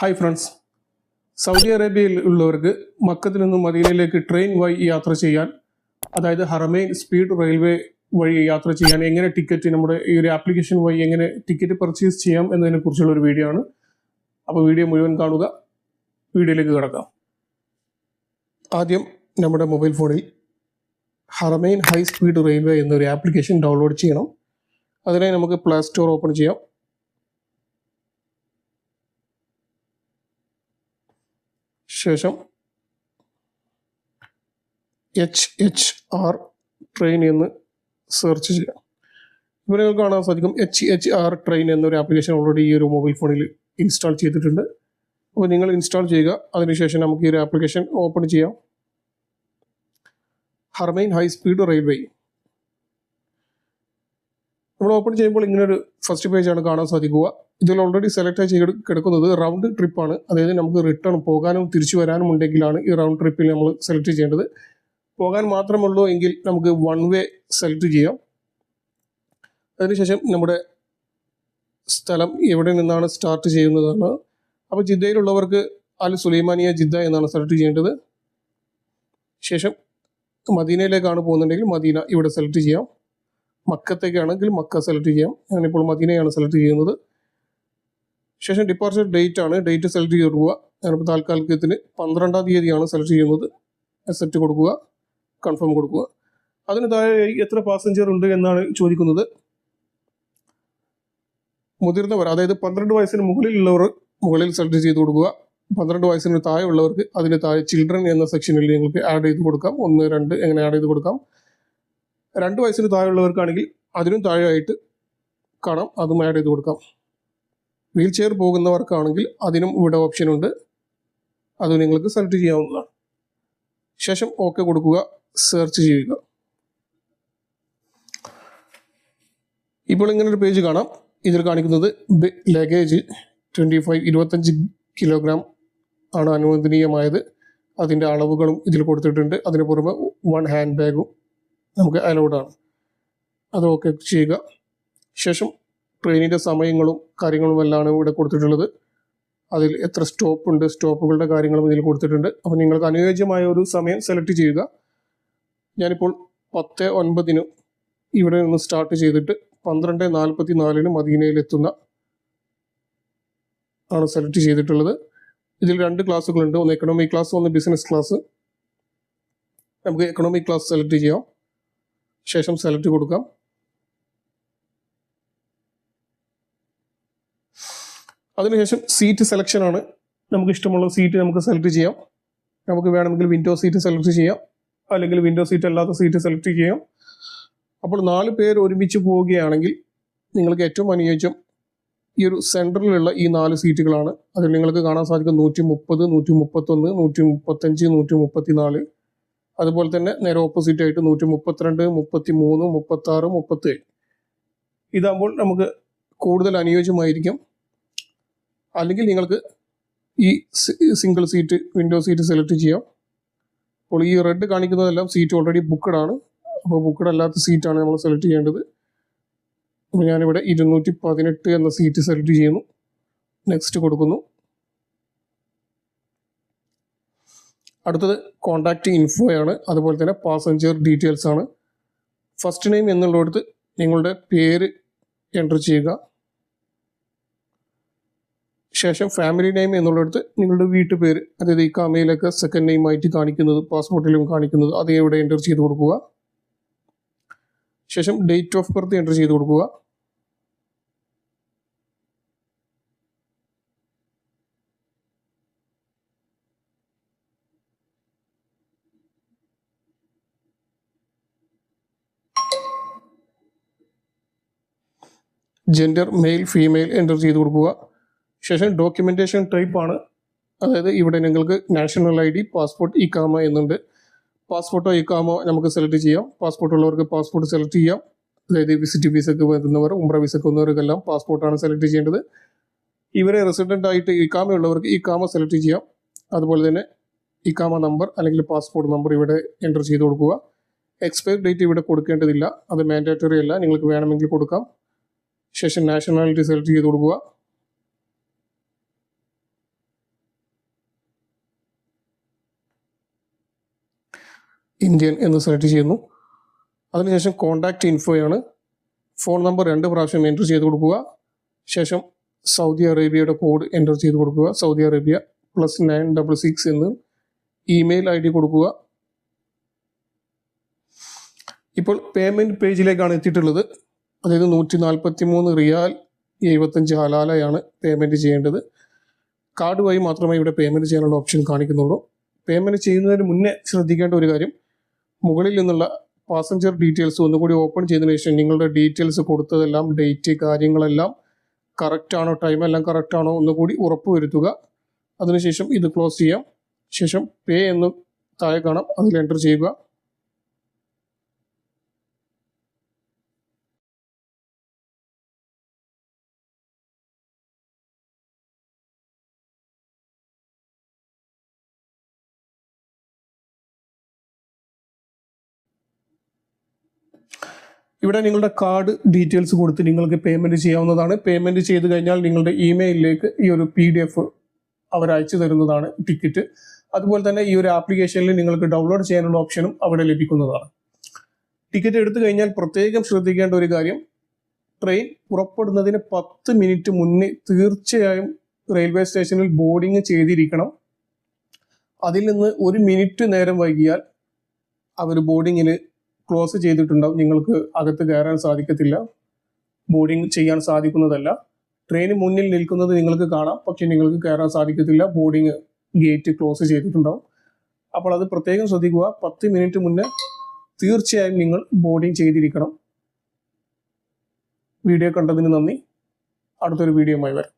Hi friends Saudi അറേബ്യയിൽ ഉള്ളവർക്ക് മക്കത്തിൽ നിന്നും മദീനയിലേക്ക് ട്രെയിൻ വഴി യാത്ര ചെയ്യാൻ അതായത് ഹറമൈൻ സ്പീഡ് റെയിൽവേ വഴി യാത്ര ചെയ്യാൻ എങ്ങനെ ടിക്കറ്റ് നമ്മുടെ ഈ ഒരു ആപ്ലിക്കേഷൻ വഴി എങ്ങനെ ടിക്കറ്റ് പർച്ചേസ് ചെയ്യാം എന്നതിനെ കുറിച്ചുള്ള ഒരു വീഡിയോ ആണ്. അപ്പോൾ വീഡിയോ മുഴുവൻ കാണുക. വീഡിയോയിലേക്ക് കിടക്കാം. ആദ്യം നമ്മുടെ മൊബൈൽ ഫോണിൽ ഹറമൈൻ ഹൈ സ്പീഡ് റെയിൽവേ എന്നൊരു ആപ്ലിക്കേഷൻ ഡൗൺലോഡ് ചെയ്യണം. അതിനായി നമുക്ക് പ്ലേ സ്റ്റോർ ഓപ്പൺ ചെയ്യാം. ശേഷം എച്ച് എച്ച് ആർ ട്രെയിൻ എന്ന് സെർച്ച് ചെയ്യാം. ഇവിടെ നിങ്ങൾക്ക് കാണാൻ സാധിക്കും എച്ച് എച്ച് ആർ ട്രെയിൻ എന്നൊരു ആപ്ലിക്കേഷൻ ഓൾറെഡി ഈ ഒരു മൊബൈൽ ഫോണിൽ ഇൻസ്റ്റാൾ ചെയ്തിട്ടുണ്ട്. അപ്പോൾ നിങ്ങൾ ഇൻസ്റ്റാൾ ചെയ്യുക. അതിനുശേഷം നമുക്ക് ഈ ഒരു ആപ്ലിക്കേഷൻ ഓപ്പൺ ചെയ്യാം. ഹർമൈൻ ഹൈ സ്പീഡ് റെയിൽവേ നമ്മൾ ഓപ്പൺ ചെയ്യുമ്പോൾ ഇങ്ങനെ ഒരു ഫസ്റ്റ് പേജ് ആണ് കാണാൻ സാധിക്കുക. ഇതിൽ ഓൾറെഡി സെലക്ട് ചെയ്ത് കിടക്കുന്നത് റൗണ്ട് ട്രിപ്പ് ആണ്. അതായത് നമുക്ക് റിട്ടേൺ പോകാനും തിരിച്ചു വരാനും ഉണ്ടെങ്കിലാണ് ഈ റൗണ്ട് ട്രിപ്പിൽ നമ്മൾ സെലക്ട് ചെയ്യേണ്ടത്. പോകാൻ മാത്രമുള്ളൂ എങ്കിൽ നമുക്ക് വൺ വേ സെലക്ട് ചെയ്യാം. അതിനുശേഷം നമ്മുടെ സ്ഥലം എവിടെ നിന്നാണ് സ്റ്റാർട്ട് ചെയ്യുന്നതാണ് അപ്പോൾ ജിദ്ദയിലുള്ളവർക്ക് അൽ സുലൈമാനിയ ജിദ്ദ എന്നാണ് സെലക്ട് ചെയ്യേണ്ടത്. ശേഷം മദീനയിലേക്കാണ് പോകുന്നുണ്ടെങ്കിൽ മദീന ഇവിടെ സെലക്ട് ചെയ്യാം. മക്കത്തേക്കാണെങ്കിൽ മക്ക സെലക്ട് ചെയ്യാം. ഞാനിപ്പോൾ മദീനയാണ് സെലക്ട് ചെയ്യുന്നത്. ശേഷം ഡിപ്പാർച്ചർ ഡേറ്റ് ആണ്. ഡേറ്റ് സെലക്ട് ചെയ്ത് കൊടുക്കുക. ഞാനിപ്പോൾ താൽക്കാലികത്തിന് പന്ത്രണ്ടാം തീയതിയാണ് സെലക്ട് ചെയ്യുന്നത്. അക്സെപ്റ്റ് കൊടുക്കുക. കൺഫേം കൊടുക്കുക. അതിന് താഴെ എത്ര പാസഞ്ചർ ഉണ്ട് എന്നാണ് ചോദിക്കുന്നത്. മുതിർന്നവർ അതായത് പന്ത്രണ്ട് വയസ്സിന് മുകളിലുള്ളവർ മുകളിൽ സെലക്ട് ചെയ്ത് കൊടുക്കുക. പന്ത്രണ്ട് വയസ്സിന് താഴെ ഉള്ളവർക്ക് അതിന് താഴെ ചിൽഡ്രൻ എന്ന സെക്ഷനിൽ നിങ്ങൾക്ക് ആഡ് ചെയ്ത് കൊടുക്കാം. ഒന്ന് രണ്ട് എങ്ങനെ ആഡ് ചെയ്ത് കൊടുക്കാം. രണ്ട് വയസ്സിന് താഴെയുള്ളവർക്കാണെങ്കിൽ അതിനും താഴെയായിട്ട് കാണാം അതും ആഡ് ചെയ്ത് കൊടുക്കാം. വീൽ ചെയർ പോകുന്നവർക്കാണെങ്കിൽ അതിനും ഇവിടെ ഓപ്ഷൻ ഉണ്ട്. അത് നിങ്ങൾക്ക് സെലക്ട് ചെയ്യാവുന്നതാണ്. ശേഷം ഓക്കെ കൊടുക്കുക സെർച്ച് ചെയ്യുക. ഇപ്പോൾ ഇങ്ങനെ ഒരു പേജ് കാണാം. ഇതിൽ കാണിക്കുന്നത് ലഗേജ് ട്വന്റി ഫൈവ് ഇരുപത്തഞ്ച് കിലോഗ്രാം ആണ് അനുവദനീയമായത്. അതിന്റെ അളവുകളും ഇതിൽ കൊടുത്തിട്ടുണ്ട്. അതിന് പുറമെ വൺ ഹാൻഡ് ബാഗും നമുക്ക് അലൗഡാണ് അത് ഓക്കെ ചെയ്യുക. ശേഷം ട്രെയിനിന്റെ സമയങ്ങളും കാര്യങ്ങളും എല്ലാം ഇവിടെ കൊടുത്തിട്ടുള്ളത്. അതിൽ എത്ര സ്റ്റോപ്പ് ഉണ്ട് സ്റ്റോപ്പുകളുടെ കാര്യങ്ങളും ഇതിൽ കൊടുത്തിട്ടുണ്ട്. അപ്പോൾ നിങ്ങൾക്ക് അനുയോജ്യമായ ഒരു സമയം സെലക്ട് ചെയ്യുക. ഞാനിപ്പോൾ പത്ത് ഒൻപതിന് ഇവിടെ നിന്ന് സ്റ്റാർട്ട് ചെയ്തിട്ട് പന്ത്രണ്ട് നാൽപ്പത്തി നാലിന് മദീനയിലെത്തുന്ന ആണ് സെലക്ട് ചെയ്തിട്ടുള്ളത്. ഇതിൽ രണ്ട് ക്ലാസ്സുകളുണ്ട് ഒന്ന് എക്കണോമിക് ക്ലാസ് ഒന്ന് ബിസിനസ് ക്ലാസ് നമുക്ക് എക്കണോമിക് ക്ലാസ് സെലക്ട് ചെയ്യാം. ശേഷം സെലക്ട് കൊടുക്കാം. അതിനുശേഷം സീറ്റ് സെലക്ഷനാണ് നമുക്ക് ഇഷ്ടമുള്ള സീറ്റ് നമുക്ക് സെലക്ട് ചെയ്യാം. നമുക്ക് വേണമെങ്കിൽ വിൻഡോ സീറ്റ് സെലക്ട് ചെയ്യാം. അല്ലെങ്കിൽ വിൻഡോ സീറ്റ് അല്ലാത്ത സീറ്റ് സെലക്ട് ചെയ്യാം. അപ്പോൾ നാല് പേർ ഒരുമിച്ച് പോവുകയാണെങ്കിൽ നിങ്ങൾക്ക് ഏറ്റവും അനുയോജ്യം ഈ ഒരു സെന്ററിലുള്ള ഈ നാല് സീറ്റുകളാണ് അതിൽ നിങ്ങൾക്ക് കാണാൻ സാധിക്കും നൂറ്റി മുപ്പത് നൂറ്റി മുപ്പത്തൊന്ന് നൂറ്റി മുപ്പത്തഞ്ച് നൂറ്റി മുപ്പത്തി നാല് അതുപോലെ തന്നെ നേരെ ഓപ്പോസിറ്റ് ആയിട്ട് നൂറ്റി മുപ്പത്തിരണ്ട് മുപ്പത്തി മൂന്ന് മുപ്പത്തി ആറ് മുപ്പത്തി ഏഴ് ഇതാകുമ്പോൾ നമുക്ക് കൂടുതൽ അനുയോജ്യമായിരിക്കും. അല്ലെങ്കിൽ നിങ്ങൾക്ക് ഈ single seat window seat select ചെയ്യാം. അപ്പോൾ ഈ റെഡ് കാണിക്കുന്നതെല്ലാം സീറ്റ് ഓൾറെഡി ബുക്കഡ് ആണ്. അപ്പോൾ ബുക്കഡ് അല്ലാത്ത സീറ്റാണ് നമ്മൾ സെലക്ട് ചെയ്യേണ്ടത്. അപ്പോൾ ഞാനിവിടെ ഇരുന്നൂറ്റി പതിനെട്ട് എന്ന സീറ്റ് സെലക്ട് ചെയ്യുന്നു. നെക്സ്റ്റ് കൊടുക്കുന്നു. അടുത്തത് കോണ്ടാക്ട് ഇൻഫോയാണ് അതുപോലെ തന്നെ പാസഞ്ചർ ഡീറ്റെയിൽസ് ആണ്. ഫസ്റ്റ് നെയിം എന്നുള്ളിടത്ത് നിങ്ങളുടെ പേര് എന്റർ ചെയ്യുക. ശേഷം ഫാമിലി നെയിം എന്നുള്ളിടത്ത് നിങ്ങളുടെ വീട്ടുപേര് അതായത് ഈ കാമയിലൊക്കെ സെക്കൻഡ് നെയിം ആയിട്ട് കാണിക്കുന്നത് പാസ്പോർട്ടിലും കാണിക്കുന്നത് അത് ഇവിടെ എന്റർ ചെയ്ത് കൊടുക്കുക. ശേഷം ഡേറ്റ് ഓഫ് ബർത്ത് എന്റർ ചെയ്ത് കൊടുക്കുക. ജെൻഡർ മെയിൽ ഫീമെയിൽ എന്റർ ചെയ്ത് കൊടുക്കുക. ശേഷം ഡോക്യുമെന്റേഷൻ ടൈപ്പ് ആണ്. അതായത് ഇവിടെ നിങ്ങൾക്ക് നാഷണൽ ഐ ഡി പാസ്പോർട്ട് ഇക്കാമ എന്നുണ്ട്. പാസ്പോർട്ടോ ഇക്കാമോ നമുക്ക് സെലക്ട് ചെയ്യാം. പാസ്പോർട്ട് ഉള്ളവർക്ക് പാസ്പോർട്ട് സെലക്ട് ചെയ്യാം. അതായത് വിസിറ്റ് വിസക്ക് വരുന്നവർ ഉംറ വിസക്ക് വന്നവർക്കെല്ലാം പാസ്പോർട്ടാണ് സെലക്ട് ചെയ്യേണ്ടത്. ഇവരെ റെസിഡന്റ് ആയിട്ട് ഇക്കാമ ഉള്ളവർക്ക് ഇക്കാമ സെലക്ട് ചെയ്യാം. അതുപോലെ തന്നെ ഇക്കാമ നമ്പർ അല്ലെങ്കിൽ പാസ്പോർട്ട് നമ്പർ ഇവിടെ എന്റർ ചെയ്ത് കൊടുക്കുക. എക്സ്പയർ ഡേറ്റ് ഇവിടെ കൊടുക്കേണ്ടതില്ല. അത് മാൻഡേറ്ററി അല്ല. നിങ്ങൾക്ക് വേണമെങ്കിൽ കൊടുക്കാം. ശേഷം നാഷണാലിറ്റി സെലക്ട് ചെയ്ത് കൊടുക്കുക. ഇന്ത്യൻ എന്ന് സെലക്ട് ചെയ്യുന്നു. അതിനുശേഷം കോണ്ടാക്ട് ഇൻഫോയാണ് ഫോൺ നമ്പർ രണ്ട് പ്രാവശ്യം എന്റർ ചെയ്ത് കൊടുക്കുക. ശേഷം സൗദി അറേബ്യയുടെ കോഡ് എന്റർ ചെയ്ത് കൊടുക്കുക. Saudi Arabia plus nine double six എന്ന് ഇമെയിൽ ഐ ഡി കൊടുക്കുക. ഇപ്പോൾ പേയ്മെന്റ് പേജിലേക്കാണ് എത്തിയിട്ടുള്ളത്. അതായത് നൂറ്റി നാൽപ്പത്തി മൂന്ന് റിയാൽ എഴുപത്തഞ്ച് ഹലാലയാണ് പേയ്മെന്റ് ചെയ്യേണ്ടത്. കാർഡ് വഴി മാത്രമേ ഇവിടെ പേയ്മെന്റ് ചെയ്യാനുള്ള ഓപ്ഷൻ കാണിക്കുന്നുള്ളൂ. പേയ്മെന്റ് ചെയ്യുന്നതിന് മുന്നേ ശ്രദ്ധിക്കേണ്ട ഒരു കാര്യം മുകളിൽ നിന്നുള്ള പാസഞ്ചർ ഡീറ്റെയിൽസ് ഒന്നുകൂടി ഓപ്പൺ ചെയ്തതിനു ശേഷം നിങ്ങളുടെ ഡീറ്റെയിൽസ് കൊടുത്തതെല്ലാം ഡേറ്റ് കാര്യങ്ങളെല്ലാം കറക്റ്റാണോ ടൈം എല്ലാം കറക്റ്റാണോ ഒന്നുകൂടി ഉറപ്പ് വരുത്തുക അതിനുശേഷം ഇത് ക്ലോസ് ചെയ്യാം. ശേഷം പേ എന്ന് താഴെ കാണാം. അതിൽ എന്റർ ചെയ്യുക. ഇവിടെ നിങ്ങളുടെ കാർഡ് ഡീറ്റെയിൽസ് കൊടുത്ത് നിങ്ങൾക്ക് പേയ്മെന്റ് ചെയ്യാവുന്നതാണ്. പേയ്മെന്റ് ചെയ്ത് കഴിഞ്ഞാൽ നിങ്ങളുടെ ഇമെയിലിലേക്ക് ഈ ഒരു പി ഡി എഫ് അവർ അയച്ചു തരുന്നതാണ് ടിക്കറ്റ് അതുപോലെ തന്നെ ഈ ഒരു ആപ്ലിക്കേഷനിൽ നിങ്ങൾക്ക് ഡൗൺലോഡ് ചെയ്യാനുള്ള ഓപ്ഷനും അവിടെ ലഭിക്കുന്നതാണ്. ടിക്കറ്റ് എടുത്തു കഴിഞ്ഞാൽ പ്രത്യേകം ശ്രദ്ധിക്കേണ്ട ഒരു കാര്യം. ട്രെയിൻ പുറപ്പെടുന്നതിന് പത്ത് മിനിറ്റ് മുന്നേ തീർച്ചയായും റെയിൽവേ സ്റ്റേഷനിൽ ബോർഡിങ് ചെയ്തിരിക്കണം. അതിൽ നിന്ന് ഒരു മിനിറ്റ് നേരം വൈകിയാൽ അവർ ബോർഡിങ്ങിൽ ക്ലോസ് ചെയ്തിട്ടുണ്ടാവും. നിങ്ങൾക്ക് അകത്ത് കയറാൻ സാധിക്കത്തില്ല. ബോർഡിംഗ് ചെയ്യാൻ സാധിക്കുന്നതല്ല. ട്രെയിൻ മുന്നിൽ നിൽക്കുന്നത് നിങ്ങൾക്ക് കാണാം. പക്ഷെ നിങ്ങൾക്ക് കയറാൻ സാധിക്കത്തില്ല. ബോർഡിംഗ് ഗേറ്റ് ക്ലോസ് ചെയ്തിട്ടുണ്ടാവും. അപ്പോൾ അത് പ്രത്യേകം ശ്രദ്ധിക്കുക. പത്ത് മിനിറ്റ് മുന്നേ തീർച്ചയായും നിങ്ങൾ ബോർഡിംഗ് ചെയ്തിരിക്കണം. വീഡിയോ കണ്ടതിന് നന്ദി. അടുത്തൊരു വീഡിയോയുമായി വരാം.